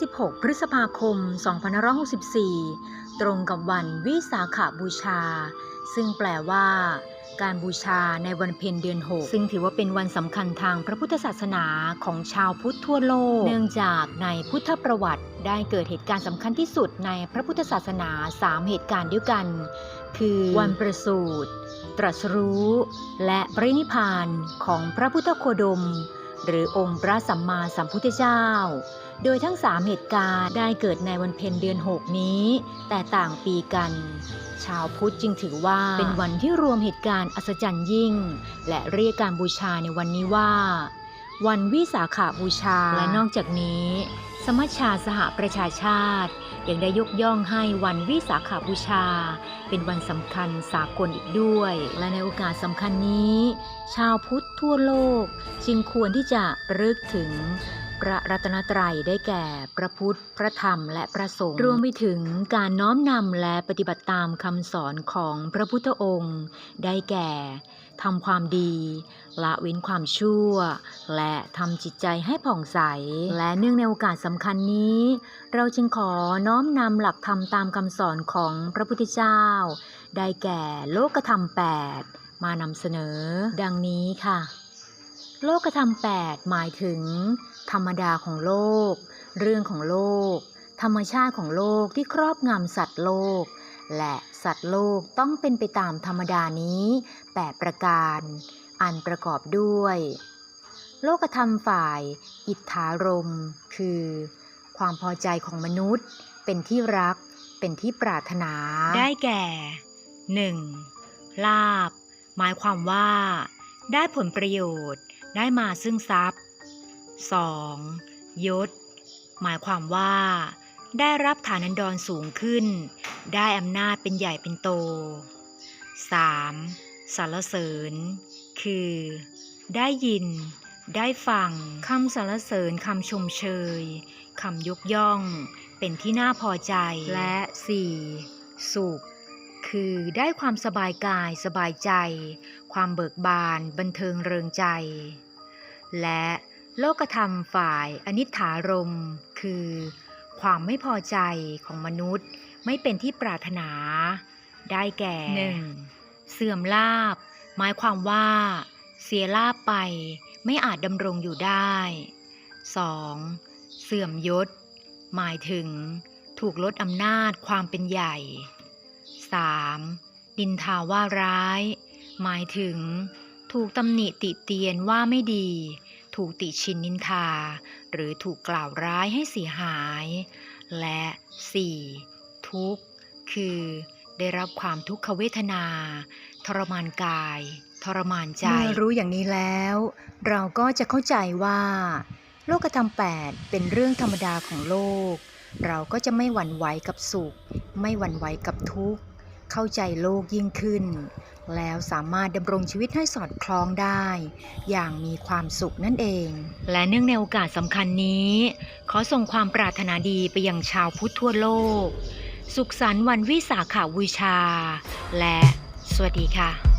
16 พฤษภาคม 2564 ตรงกับวันวิสาขาบูชา ซึ่งแปลว่า การบูชาในวันเพ็ญเดือน 6 ซึ่งถือว่าเป็นวันสำคัญทางพระพุทธศาสนาของชาวพุทธทั่วโลก เนื่องจากในพุทธประวัติได้เกิดเหตุการณ์สำคัญที่สุดในพระพุทธศาสนา 3 เหตุการณ์ด้วยกัน คือวันประสูติตรัสรู้ และปรินิพพานของพระพุทธโคดม หรือองค์พระสัมมาสัมพุทธเจ้า โดยทั้งสามเหตุการณ์ได้เกิดในวันเพ็ญเดือน 6 นี้ แต่ต่างปีกัน ชาวพุทธจึงถือว่าเป็นวันที่รวมเหตุการณ์อัศจรรย์ยิ่ง และเรียกการบูชาในวันนี้ว่า วันวิสาขาบูชาและนอกจากนี้ สมัชชาสหประชาชาติ ยังได้ยกย่องให้วันวิสาขาบูชา เป็นวันสำคัญสากลอีกด้วย และในโอกาสสำคัญนี้ ชาวพุทธทั่วโลก จึงควรที่จะรึกถึง พระรัตนตรัยได้แก่พระพุทธ พระธรรม และพระสงฆ์ รวมไปถึงการน้อมนำและปฏิบัติตามคำสอนของพระพุทธองค์ ได้แก่ทำความดี ละเว้นความชั่ว และทำจิตใจให้ผ่องใส และเนื่องในโอกาสสำคัญนี้ เราจึงขอน้อมนำหลักธรรมตามคำสอนของพระพุทธเจ้า ได้แก่โลกธรรม 8 มานำเสนอ ดังนี้ค่ะ โลกธรรม8หมายถึง ธรรมดาของโลก เรื่องของโลก ธรรมชาติของโลกที่ครอบงำสัตว์โลก และสัตว์โลกต้องเป็นไปตามธรรมดานี้แปดประการ อันประกอบด้วย โลกธรรมฝ่าย อิทธารม คือ ความพอใจของมนุษย์ เป็นที่รัก เป็นที่ปรารถนา ได้แก่ 1. ลาบ หมายความว่า ได้ผลประโยชน์ ได้มาซึ่งทรัพย์ 2. ยศ หมายความว่า ได้รับฐานันดรสูงขึ้น ได้อำนาจเป็นใหญ่เป็นโต 3. สรรเสริญ คือ ได้ยิน ได้ฟังคำสรรเสริญคำชมเชยคำยกย่อง เป็นที่น่าพอใจ และ 4. สุข คือได้ความสบายกายสบายใจ ความเบิกบาน บันเทิงเริงใจ และโลกธรรมฝ่ายอนิถารมณ์คือ ความไม่พอใจของมนุษย์ไม่เป็นที่ปรารถนา ได้แก่ 1. เสื่อมลาบ หมายความว่า เสียลาบไปไม่อาจดำรงอยู่ได้ 2. เสื่อมยศ หมายถึง ถูกลดอำนาจความเป็นใหญ่ 3. ดินทาว่าร้าย หมายถึง ถูกตำหนิติเตียนว่าไม่ดี ถูกติชินนินทา หรือถูกกล่าวร้ายให้เสียหาย และ 4. ทุกข์ คือ ได้รับความทุกขเวทนา ทรมานกาย ทรมานใจ เมื่อรู้อย่างนี้แล้ว เราก็จะเข้าใจว่า โลกธรรม8เป็นเรื่องธรรมดาของโลก เราก็จะไม่หวั่นไหวกับสุข ไม่หวั่นไหวกับทุกข์ เข้าใจโลกยิ่งขึ้น แล้วสามารถดำรงชีวิตให้สอดคล้องได้ อย่างมีความสุขนั่นเอง และเนื่องในโอกาสสำคัญนี้ ขอส่งความปรารถนาดีไปยังชาวพุทธทั่วโลก สุขสันต์วันวิสาขาบูชา และสวัสดีค่ะ